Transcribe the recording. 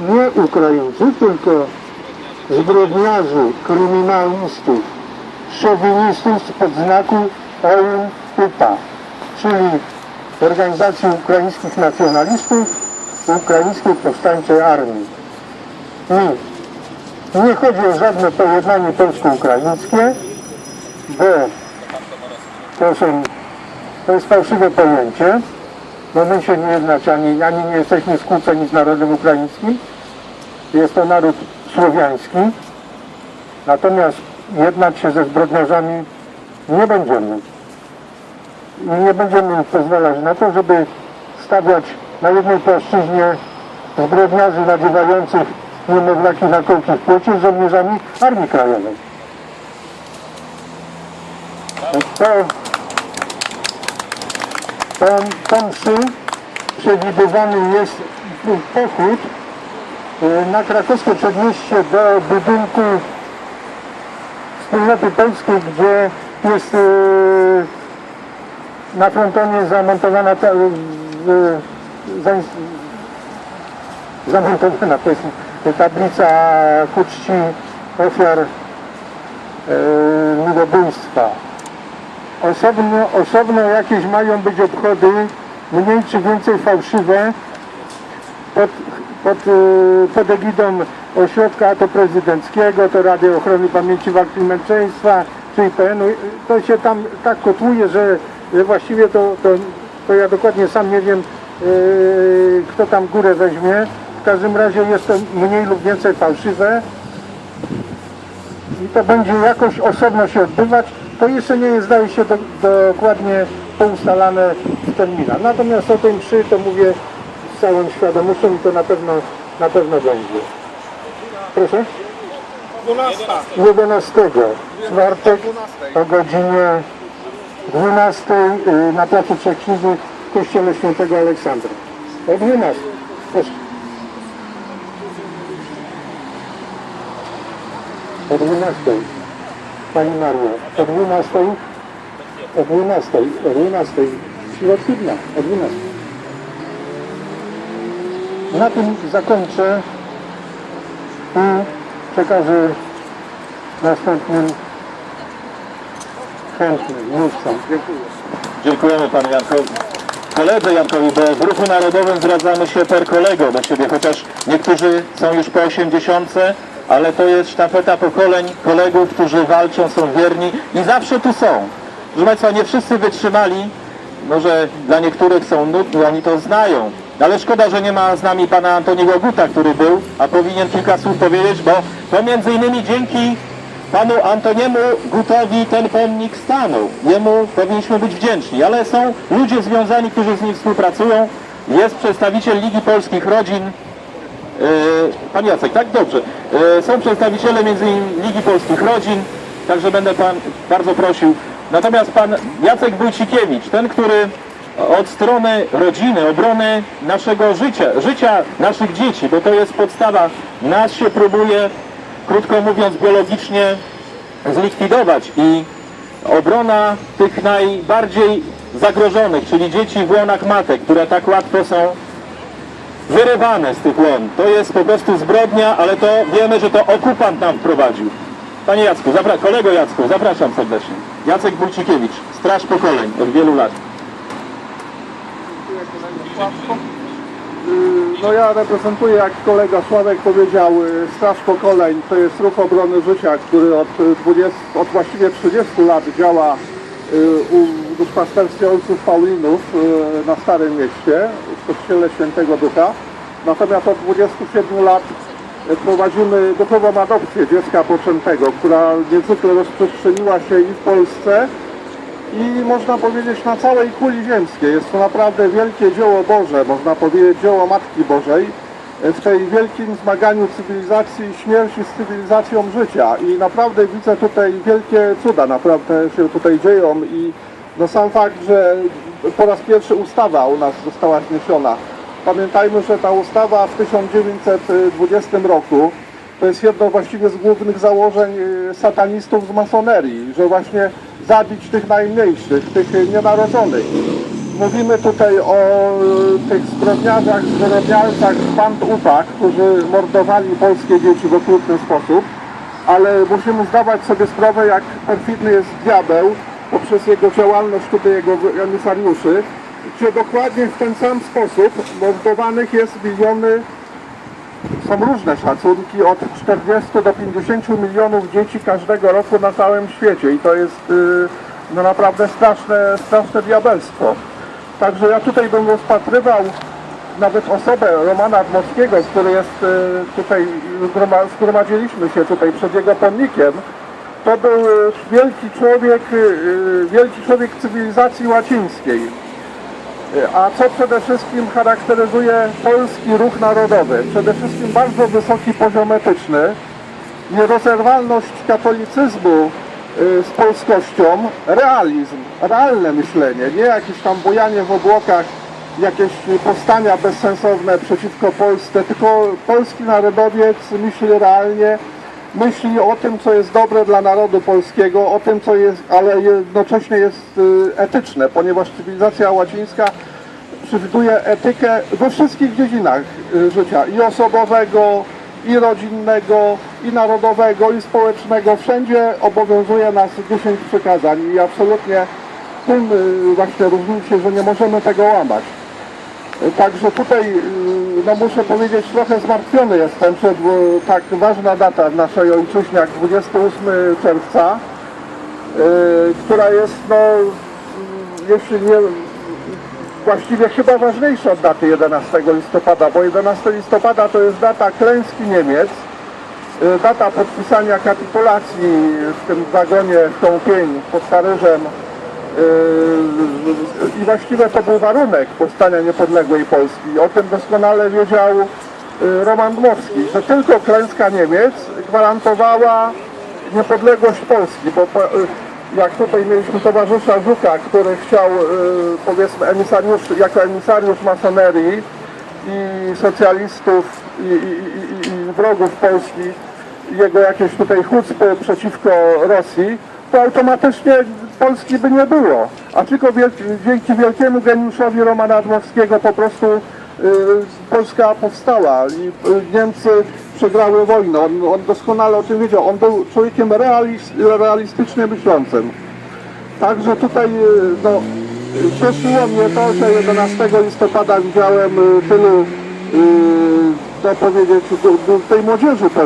nie Ukraińców, tylko zbrodniarzy, kryminalistów, szowinistów spod znaku OUN UPA, czyli Organizacji Ukraińskich Nacjonalistów Ukraińskiej Powstańczej Armii. I nie chodzi o żadne pojednanie polsko-ukraińskie, bo to, są, to jest fałszywe pojęcie, bo my się nie jednać, ani, ani nie jesteśmy skłóceni z narodem ukraińskim. Jest to naród słowiański. Natomiast jednać się ze zbrodniarzami nie będziemy. I nie będziemy pozwalać na to, żeby stawiać na jednej płaszczyźnie zbrodniarzy nadziewających niemowlaki na kołki w płocie z żołnierzami Armii Krajowej. To, to, to mszy przewidywany jest pochód e, na krakowskie przedmieście do budynku Wspólnoty Polskiej, gdzie jest e, na frontonie zamontowana ta, e, za, zamontowana tablica ku czci ofiar ludobójstwa. Osobno, osobno jakieś mają być obchody, mniej czy więcej fałszywe, pod, pod, e, pod egidą ośrodka to prezydenckiego, to Rady Ochrony Pamięci Walki Męczeństwa, czy IPN-u. To się tam tak kotłuje, że, że właściwie to, to, to ja dokładnie sam nie wiem, e, kto tam górę weźmie. W każdym razie jest to mniej lub więcej fałszywe i to będzie jakoś osobno się odbywać. To jeszcze nie jest, zdaje się, do, dokładnie poustalane w terminach. Natomiast o tej mszy to mówię z całą świadomością i to na pewno, na pewno będzie. Proszę? 12. 11 czwartek o godzinie 12 y, na placu Trzech Krzyży w kościele świętego Aleksandra. O 12. Proszę. O 12. Pani Mario, o 12. O 12. O 12. W środku dnia. O 12. Na tym zakończę i przekażę następnym chętnym mówcom. Dziękuję. Dziękujemy panu Jankowi. Koledze Jankowi, bo w ruchu narodowym zwracamy się per kolego do siebie, chociaż niektórzy są już po 80, ale to jest sztafeta pokoleń kolegów, którzy walczą, są wierni i zawsze tu są. Proszę Państwa, nie wszyscy wytrzymali, może dla niektórych są nudni, oni to znają, ale szkoda, że nie ma z nami pana Antoniego Guta, który był, a powinien kilka słów powiedzieć, bo to między innymi dzięki panu Antoniemu Gutowi ten pomnik stanął. Jemu powinniśmy być wdzięczni, ale są ludzie związani, którzy z nim współpracują. Jest przedstawiciel Ligi Polskich Rodzin, pan Jacek, tak? Dobrze. Yy, są przedstawiciele między innymi Ligi Polskich Rodzin, także będę pan bardzo prosił. Natomiast pan Jacek Wójcikiewicz, ten, który od strony rodziny, obrony naszego życia, życia naszych dzieci, bo to jest podstawa, nas się próbuje krótko mówiąc, biologicznie zlikwidować i obrona tych najbardziej zagrożonych, czyli dzieci w łonach matek, które tak łatwo są wyrywane z tych łon. To jest po prostu zbrodnia, ale to wiemy, że to okupant nam wprowadził. Panie Jacku, zapra- kolego Jacku, zapraszam serdecznie. Jacek Bulcikiewicz, Straż Pokoleń od wielu lat. No ja reprezentuję, jak kolega Sławek powiedział, y, Straż Pokoleń. To jest ruch obrony życia, który od, y, 20, od właściwie 30 lat działa y, u duszpasterstwie ojców Paulinów y, na Starym Mieście, w kościele Świętego Ducha. Natomiast od 27 lat prowadzimy duchową adopcję dziecka poczętego, która niezwykle rozprzestrzeniła się i w Polsce, i można powiedzieć na całej kuli ziemskiej. Jest to naprawdę wielkie dzieło Boże, można powiedzieć dzieło Matki Bożej w tej wielkim zmaganiu cywilizacji śmierci z cywilizacją życia. I naprawdę widzę tutaj wielkie cuda, naprawdę się tutaj dzieją i no sam fakt, że po raz pierwszy ustawa u nas została zniesiona. Pamiętajmy, że ta ustawa w 1920 roku to jest jedno właściwie z głównych założeń y, satanistów z masonerii, że właśnie zabić tych najmniejszych, tych nienarodzonych. Mówimy tutaj o y, tych zbrodniarzach, zwyrodnialcach z którzy mordowali polskie dzieci w okrutny sposób, ale musimy zdawać sobie sprawę, jak perfidny jest diabeł poprzez jego działalność tutaj jego emisariuszy, gdzie dokładnie w ten sam sposób mordowanych jest miliony są różne szacunki, od 40 do 50 milionów dzieci każdego roku na całym świecie i to jest y, no naprawdę straszne, straszne diabelstwo. Także ja tutaj bym rozpatrywał nawet osobę Romana Dmowskiego, który jest y, tutaj, zgroma- zgromadziliśmy się tutaj przed jego pomnikiem. To był y, wielki człowiek, y, y, wielki człowiek cywilizacji łacińskiej. A co przede wszystkim charakteryzuje polski ruch narodowy? Przede wszystkim bardzo wysoki poziom etyczny, nierozerwalność katolicyzmu z polskością, realizm, realne myślenie, nie jakieś tam bujanie w obłokach, jakieś powstania bezsensowne przeciwko Polsce, tylko polski narodowiec myśli realnie, myśli o tym, co jest dobre dla narodu polskiego, o tym, co jest, ale jednocześnie jest y, etyczne, ponieważ cywilizacja łacińska przewiduje etykę we wszystkich dziedzinach y, życia i osobowego, i rodzinnego, i narodowego, i społecznego. Wszędzie obowiązuje nas 10 przykazań i absolutnie tym y, właśnie różni się, że nie możemy tego łamać. Także tutaj, y, no muszę powiedzieć, trochę zmartwiony jestem, y, tak ważna data w naszej ojczyźnie jak 28 czerwca, y, która jest, no, y, jeśli nie, właściwie chyba ważniejsza od daty 11 listopada, bo 11 listopada to jest data klęski Niemiec, data podpisania kapitulacji w tym wagonie Tąpień pod Paryżem i właściwie to był warunek powstania niepodległej Polski. O tym doskonale wiedział y, Roman Dmowski, że tylko klęska Niemiec gwarantowała niepodległość Polski, bo po, y, jak tutaj mieliśmy towarzysza Żuka, który chciał, powiedzmy, emisariusz, jako emisariusz masonerii i socjalistów i, i, i, i wrogów Polski, jego jakieś tutaj chucpy przeciwko Rosji, to automatycznie Polski by nie było. A tylko dzięki wielkiemu geniuszowi Romana Dmowskiego po prostu y, Polska powstała i y, Niemcy przegrały wojnę. On, on doskonale o tym wiedział. On był człowiekiem realis, realistycznie myślącym. Także tutaj y, no, cieszyło mnie to, że 11 listopada widziałem tylu, co powiedzieć, tej młodzieży